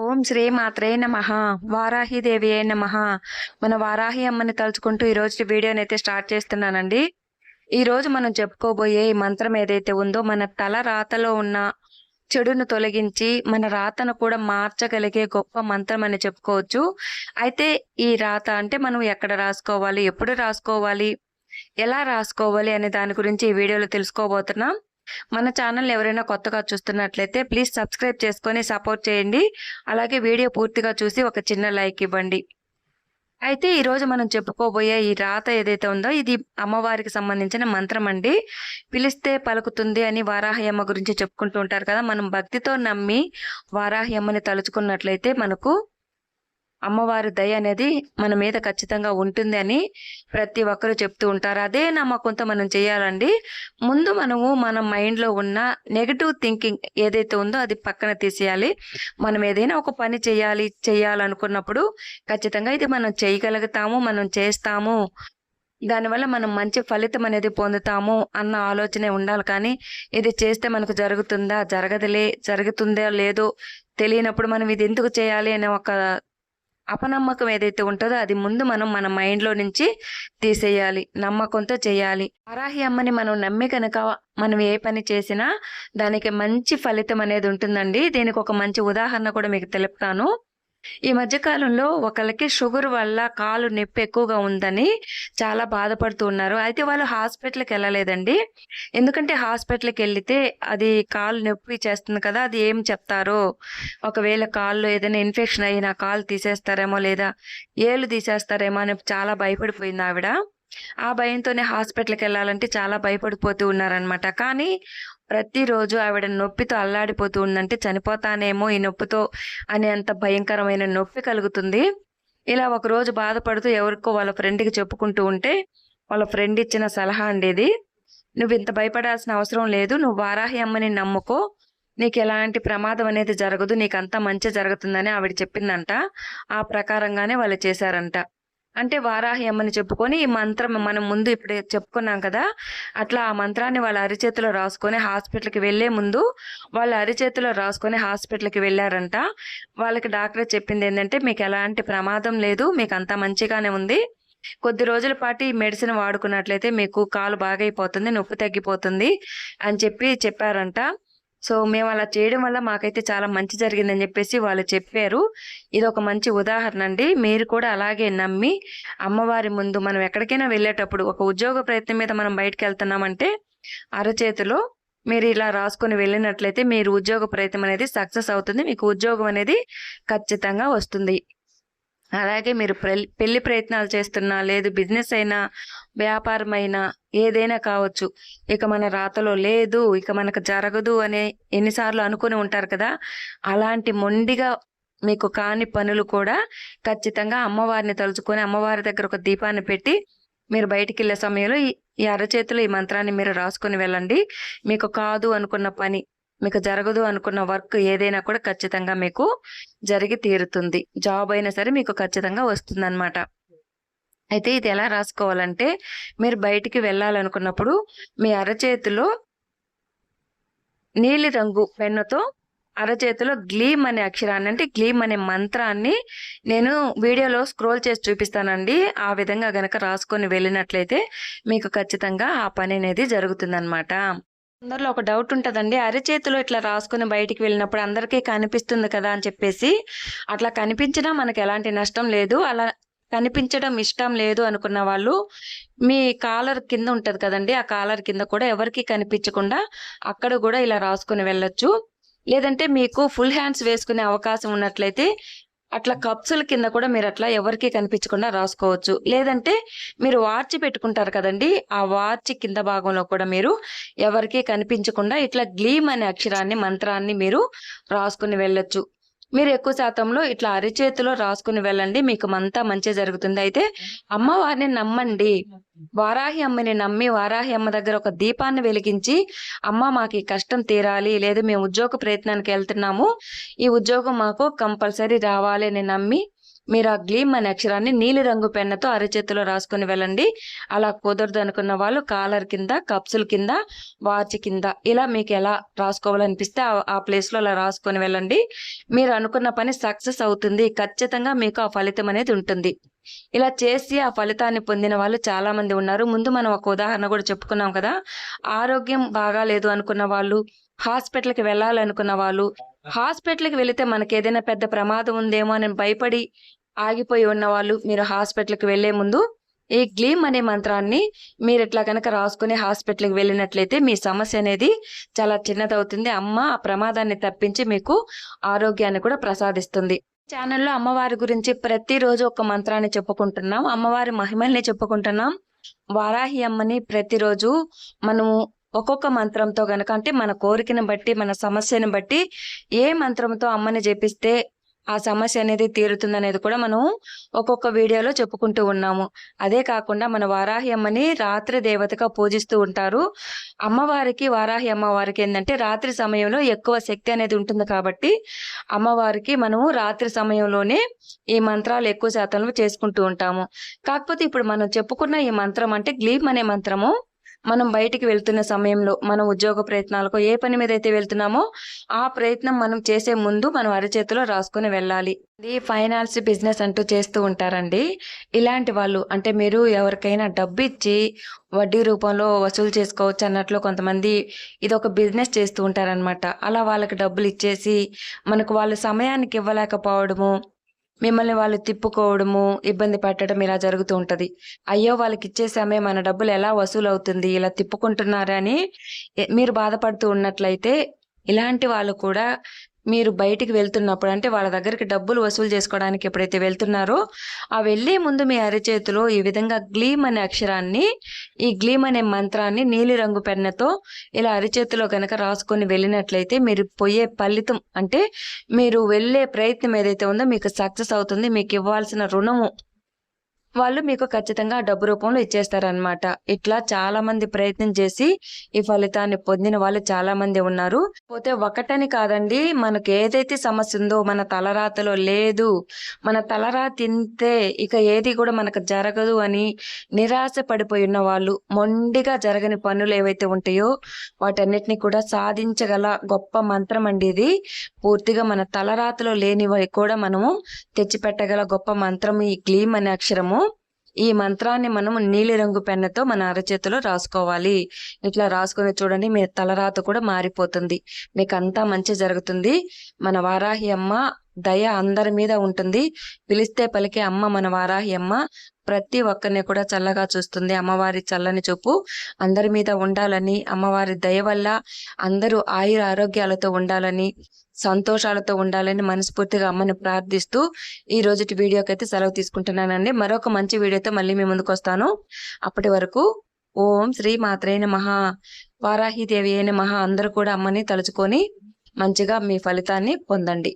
ఓం శ్రీ మాత్రే నమ. వారాహిదేవి ఏ నమ. మన వారాహి అమ్మని తలుచుకుంటూ ఈరోజు వీడియోని అయితే స్టార్ట్ చేస్తున్నానండి. ఈరోజు మనం చెప్పుకోబోయే ఈ మంత్రం ఏదైతే ఉందో మన తల రాతలో ఉన్న చెడును తొలగించి మన రాతను కూడా మార్చగలిగే గొప్ప మంత్రం అని చెప్పుకోవచ్చు. అయితే ఈ రాత అంటే మనం ఎక్కడ రాసుకోవాలి ఎప్పుడు రాసుకోవాలి ఎలా రాసుకోవాలి అనే దాని గురించి ఈ వీడియోలో తెలుసుకోబోతున్నాం. మన ఛానల్ ఎవరైనా కొత్తగా చూస్తున్నట్లయితే ప్లీజ్ సబ్స్క్రైబ్ చేసుకొని సపోర్ట్ చేయండి. అలాగే వీడియో పూర్తిగా చూసి ఒక చిన్న లైక్ ఇవ్వండి. అయితే ఈరోజు మనం చెప్పుకోబోయే ఈ రాత ఏదైతే ఉందో ఇది అమ్మవారికి సంబంధించిన మంత్రం అండి. పిలిస్తే పలుకుతుంది అని వారాహయమ్మ గురించి చెప్పుకుంటూ ఉంటారు కదా. మనం భక్తితో నమ్మి వారాహి అమ్మని తలుచుకున్నట్లయితే మనకు అమ్మవారి దయ అనేది మన మీద ఖచ్చితంగా ఉంటుంది అని ప్రతి ఒక్కరు చెప్తూ ఉంటారు. అదే నమ్మకంతో మనం చేయాలండి. ముందు మనము మన మైండ్లో ఉన్న నెగటివ్ థింకింగ్ ఏదైతే ఉందో అది పక్కన తీసేయాలి. మనం ఏదైనా ఒక పని చేయాలి చేయాలనుకున్నప్పుడు ఖచ్చితంగా ఇది మనం చేయగలుగుతాము మనం చేస్తాము. దానివల్ల మనం మంచి ఫలితం అనేది పొందుతాము అన్న ఆలోచనే ఉండాలి. కానీ ఇది చేస్తే మనకు జరుగుతుందా జరగదులే జరుగుతుందో లేదో తెలియనప్పుడు మనం ఇది ఎందుకు చేయాలి అనే ఒక అపనమ్మకం ఏదైతే ఉంటుందో అది ముందు మనం మన మైండ్లో నుంచి తీసేయాలి. నమ్మకంతో చేయాలి. అరాహి అమ్మని మనం నమ్మి కనుక మనం ఏ పని చేసినా దానికి మంచి ఫలితం అనేది ఉంటుందండి. దీనికి ఒక మంచి ఉదాహరణ కూడా మీకు తెలుపుతాను. ఈ మధ్యకాలంలో ఒకళ్ళకి షుగర్ వల్ల కాలు నొప్పి ఎక్కువగా ఉందని చాలా బాధపడుతూ ఉన్నారు. అయితే వాళ్ళు హాస్పిటల్కి వెళ్ళలేదండి. ఎందుకంటే హాస్పిటల్కి వెళ్తే అది కాలు నొప్పి చేస్తుంది కదా అది ఏం చెప్తారో? ఒకవేళ కాళ్ళు ఏదైనా ఇన్ఫెక్షన్ అయ్యి నా కాలు తీసేస్తారేమో లేదా ఏళ్ళు తీసేస్తారేమో అని చాలా భయపడిపోయింది ఆవిడ. ఆ భయంతోనే హాస్పిటల్కి వెళ్ళాలంటే చాలా భయపడిపోతూ ఉన్నారనమాట కానీ ప్రతిరోజు ఆవిడ నొప్పితో అల్లాడిపోతూ ఉందంటే చనిపోతానేమో ఈ నొప్పితో అనే అంత భయంకరమైన నొప్పి కలుగుతుంది. ఇలా ఒక రోజు బాధపడుతూ ఎవరికో వాళ్ళ ఫ్రెండ్కి చెప్పుకుంటూ ఉంటే వాళ్ళ ఫ్రెండ్ ఇచ్చిన సలహా అండి ఇది నువ్వు ఇంత భయపడాల్సిన అవసరం లేదు నువ్వు వారాహి అమ్మని నమ్ముకో నీకు ఎలాంటి ప్రమాదం అనేది జరగదు నీకంతా మంచి జరుగుతుందని ఆవిడ చెప్పిందంట. ఆ ప్రకారంగానే వాళ్ళు చేశారంట. అంటే వారాహి అమ్మని చెప్పుకొని ఈ మంత్రం మనం ముందు ఇప్పుడు చెప్పుకున్నాం కదా అట్లా ఆ మంత్రాన్ని వాళ్ళ అరిచేతిలో రాసుకొని హాస్పిటల్కి వెళ్ళే ముందు వాళ్ళ అరిచేతిలో రాసుకొని హాస్పిటల్కి వెళ్ళారంట. వాళ్ళకి డాక్టర్ చెప్పింది ఏంటంటే మీకు ఎలాంటి ప్రమాదం లేదు మీకు అంతా మంచిగానే ఉంది. కొద్ది రోజుల పాటు ఈ మెడిసిన్ వాడుకున్నట్లయితే మీకు కాలు బాగైపోతుంది నొప్పి తగ్గిపోతుంది అని చెప్పి చెప్పారంట. సో మేము అలా చేయడం వల్ల మాకైతే చాలా మంచి జరిగిందని చెప్పేసి వాళ్ళు చెప్పారు. ఇది ఒక మంచి ఉదాహరణ అండి. మీరు కూడా అలాగే నమ్మి అమ్మవారి ముందు మనం ఎక్కడికైనా వెళ్ళేటప్పుడు ఒక ఉద్యోగ ప్రయత్నం మీద మనం బయటకు వెళ్తున్నామంటే అరచేతిలో మీరు ఇలా రాసుకొని వెళ్ళినట్లయితే మీరు ఉద్యోగ ప్రయత్నం అనేది సక్సెస్ అవుతుంది. మీకు ఉద్యోగం అనేది ఖచ్చితంగా వస్తుంది. అలాగే మీరు పెళ్ళి ప్రయత్నాలు చేస్తున్నా లేదు బిజినెస్ అయినా వ్యాపారమైన ఏదైనా కావచ్చు. ఇక మన రాతలో లేదు ఇక మనకు జరగదు అనే ఎన్నిసార్లు అనుకుని ఉంటారు కదా. అలాంటి మొండిగా మీకు కాని పనులు కూడా ఖచ్చితంగా అమ్మవారిని తలుచుకొని అమ్మవారి దగ్గర ఒక దీపాన్ని పెట్టి మీరు బయటికి వెళ్ళే సమయంలో ఈ అరచేతిలో ఈ మంత్రాన్ని మీరు రాసుకొని వెళ్ళండి. మీకు కాదు అనుకున్న పని మీకు జరగదు అనుకున్న వర్క్ ఏదైనా కూడా ఖచ్చితంగా మీకు జరిగి తీరుతుంది. జాబ్ అయినా సరే మీకు ఖచ్చితంగా వస్తుంది అనమాట అయితే ఇది ఎలా రాసుకోవాలంటే మీరు బయటికి వెళ్ళాలనుకున్నప్పుడు మీ అరచేతిలో నీలి రంగు పెన్నుతో అరచేతిలో గ్లీమ్ అనే అక్షరాన్ని అంటే గ్లీమ్ అనే మంత్రాన్ని నేను వీడియోలో స్క్రోల్ చేసి చూపిస్తానండి. ఆ విధంగా గనక రాసుకొని వెళ్ళినట్లయితే మీకు ఖచ్చితంగా ఆ పని అనేది జరుగుతుందన్నమాట. అందరిలో ఒక డౌట్ ఉంటుందండి. అరచేతిలో ఇట్లా రాసుకుని బయటికి వెళ్ళినప్పుడు అందరికీ కనిపిస్తుంది కదా అని చెప్పేసి అట్లా కనిపించినా మనకు ఎలాంటి నష్టం లేదు. అలా కనిపించడం ఇష్టం లేదు అనుకున్న వాళ్ళు మీ కాలర్ కింద ఉంటుంది కదండి ఆ కాలర్ కింద కూడా ఎవరికి కనిపించకుండా అక్కడ కూడా ఇలా రాసుకుని వెళ్ళొచ్చు. లేదంటే మీకు ఫుల్ హ్యాండ్స్ వేసుకునే అవకాశం ఉన్నట్లయితే అట్లా కప్సుల కింద కూడా మీరు అట్లా ఎవరికి కనిపించకుండా రాసుకోవచ్చు. లేదంటే మీరు వాచ్ పెట్టుకుంటారు కదండి ఆ వాచ్ కింద భాగంలో కూడా మీరు ఎవరికి కనిపించకుండా ఇట్లా గ్లీమ్ అనే అక్షరాన్ని మంత్రాన్ని మీరు రాసుకుని వెళ్ళొచ్చు. మీరు ఎక్కువ శాతంలో ఇట్లా అరిచేతిలో రాసుకుని వెళ్ళండి మీకు అంతా మంచి జరుగుతుంది. అయితే అమ్మవారిని నమ్మండి. వారాహి అమ్మని నమ్మి వారాహి అమ్మ దగ్గర ఒక దీపాన్ని వెలిగించి అమ్మ మాకు ఈ కష్టం తీరాలి లేదా మేము ఉద్యోగ ప్రయత్నానికి వెళ్తున్నాము ఈ ఉద్యోగం మాకు కంపల్సరీ రావాలి అని నమ్మి మీరు ఆ గ్లీమ్ అనే అక్షరాన్ని నీలి రంగు పెన్నతో అరచేతిలో రాసుకుని వెళ్ళండి. అలా కుదరదు అనుకున్న వాళ్ళు కాలర్ కింద కప్సుల కింద వాచ్ కింద ఇలా మీకు ఎలా రాసుకోవాలనిపిస్తే ఆ- ప్లేస్లో అలా రాసుకొని వెళ్ళండి. మీరు అనుకున్న పని సక్సెస్ అవుతుంది. ఖచ్చితంగా మీకు ఆ ఫలితం అనేది ఉంటుంది. ఇలా చేసి ఆ ఫలితాన్ని పొందిన వాళ్ళు చాలా మంది ఉన్నారు. ముందు మనం ఒక ఉదాహరణ కూడా చెప్పుకున్నాం కదా. ఆరోగ్యం బాగాలేదు అనుకున్న వాళ్ళు హాస్పిటల్కి వెళ్ళాలనుకున్న వాళ్ళు హాస్పిటల్కి వెళితే మనకి ఏదైనా పెద్ద ప్రమాదం ఉందేమో అని భయపడి ఆగిపోయి ఉన్న వాళ్ళు మీరు హాస్పిటల్కి వెళ్ళే ముందు ఈ గ్లీమ్ అనే మంత్రాన్ని మీరు ఇట్లా కనుక రాసుకుని హాస్పిటల్కి వెళ్ళినట్లయితే మీ సమస్య అనేది చాలా చిన్నదవుతుంది. అమ్మ ఆ ప్రమాదాన్ని తప్పించి మీకు ఆరోగ్యాన్ని కూడా ప్రసాదిస్తుంది. ఛానల్లో అమ్మవారి గురించి ప్రతిరోజు ఒక మంత్రాన్ని చెప్పుకుంటున్నాం. అమ్మవారి మహిమల్ని చెప్పుకుంటున్నాం. వారాహి అమ్మని ప్రతిరోజు మనము ఒక్కొక్క మంత్రంతో గనక అంటే మన కోరికను బట్టి మన సమస్యను బట్టి ఏ మంత్రంతో అమ్మని జపిస్తే ఆ సమస్య అనేది తీరుతుంది అనేది కూడా మనం ఒక్కొక్క వీడియోలో చెప్పుకుంటూ ఉన్నాము. అదే కాకుండా మన వారాహి అమ్మని రాత్రి దేవతగా పూజిస్తూ ఉంటారు. అమ్మవారికి వారాహి అమ్మవారికి ఏంటంటే రాత్రి సమయంలో ఎక్కువ శక్తి అనేది ఉంటుంది కాబట్టి అమ్మవారికి మనము రాత్రి సమయంలోనే ఈ మంత్రాలు ఎక్కువ శాతంలో చేసుకుంటూ ఉంటాము. కాకపోతే ఇప్పుడు మనం చెప్పుకున్న ఈ మంత్రం అంటే గ్లీమ్ అనే మంత్రము మనం బయటికి వెళ్తున్న సమయంలో మన ఉద్యోగ ప్రయత్నాలకు ఏ పని మీద అయితే వెళ్తున్నామో ఆ ప్రయత్నం మనం చేసే ముందు మనం అరచేతిలో రాసుకుని వెళ్ళాలి. ఇది ఫైనాన్స్ బిజినెస్ అంటూ చేస్తూ ఉంటారండి. ఇలాంటి వాళ్ళు అంటే మీరు ఎవరికైనా డబ్బు ఇచ్చి వడ్డీ రూపంలో వసూలు చేసుకోవచ్చు అన్నట్లు కొంతమంది ఇది ఒక బిజినెస్ చేస్తూ ఉంటారనమాట అలా వాళ్ళకి డబ్బులు ఇచ్చేసి మనకు వాళ్ళ సమయానికి ఇవ్వలేకపోవడము మిమ్మల్ని వాళ్ళు తిప్పుకోవడము ఇబ్బంది పెట్టడం ఇలా జరుగుతూ ఉంటది. అయ్యో వాళ్ళకి ఇచ్చేసామే మన డబ్బులు ఎలా వసూలు అవుతుంది ఇలా తిప్పుకుంటున్నారని మీరు బాధపడుతూ ఉన్నట్లయితే ఇలాంటి వాళ్ళు కూడా మీరు బయటికి వెళ్తున్నప్పుడు అంటే వాళ్ళ దగ్గరికి డబ్బులు వసూలు చేసుకోవడానికి ఎప్పుడైతే వెళ్తున్నారో ఆ వెళ్ళే ముందు మీ అరిచేతిలో ఈ విధంగా గ్లీమ్ అనే అక్షరాన్ని ఈ గ్లీమ్ అనే మంత్రాన్ని నీలిరంగు పెన్నతో ఇలా అరిచేతిలో కనుక రాసుకొని వెళ్ళినట్లయితే మీరు పోయే ఫలితం అంటే మీరు వెళ్ళే ప్రయత్నం ఏదైతే ఉందో మీకు సక్సెస్ అవుతుంది మీకు ఇవ్వాల్సిన రుణము వాళ్ళు మీకు ఖచ్చితంగా డబ్బు రూపంలో ఇచ్చేస్తారనమాట ఇట్లా చాలా మంది ప్రయత్నం చేసి ఈ ఫలితాన్ని పొందిన వాళ్ళు చాలా మంది ఉన్నారు. పోతే ఒకటని కాదండి మనకు ఏదైతే సమస్య ఉందో మన తలరాతలో లేదు మన తలరా తింటే ఇక ఏది కూడా మనకు జరగదు అని నిరాశ పడిపోయి ఉన్న వాళ్ళు మొండిగా జరగని పనులు ఏవైతే ఉంటాయో వాటన్నిటిని కూడా సాధించగల గొప్ప మంత్రం అండి ఇది. పూర్తిగా మన తలరాతలో లేనివి కూడా మనము తెచ్చిపెట్టగల గొప్ప మంత్రం ఈ గ్లీమ్ అనే అక్షరము. ఈ మంత్రాన్ని మనం నీలిరంగు పెన్నతో మన అరచేతిలో రాసుకోవాలి. ఇట్లా రాసుకొని చూడండి మీ తలరాత కూడా మారిపోతుంది. మీకు అంతా మంచి జరుగుతుంది. మన వారాహి అమ్మ దయ అందరి మీద ఉంటుంది. పిలిస్తే పలికే అమ్మ మన వారాహి అమ్మ. ప్రతి ఒక్కరిని కూడా చల్లగా చూస్తుంది. అమ్మవారి చల్లని చూపు అందరి మీద ఉండాలని అమ్మవారి దయ వల్ల అందరూ ఆయుర ఆరోగ్యాలతో ఉండాలని సంతోషాలతో ఉండాలని మనస్ఫూర్తిగా అమ్మని ప్రార్థిస్తూ ఈ రోజుటి వీడియోకి అయితే సెలవు తీసుకుంటున్నానండి. మరొక మంచి వీడియోతో మళ్ళీ మీ ముందుకు వస్తాను. అప్పటి వరకు ఓం శ్రీ మాత్రైన మహా వారాహి దేవి అయిన మహా అందరూ కూడా అమ్మని తలుచుకొని మంచిగా మీ ఫలితాన్ని పొందండి.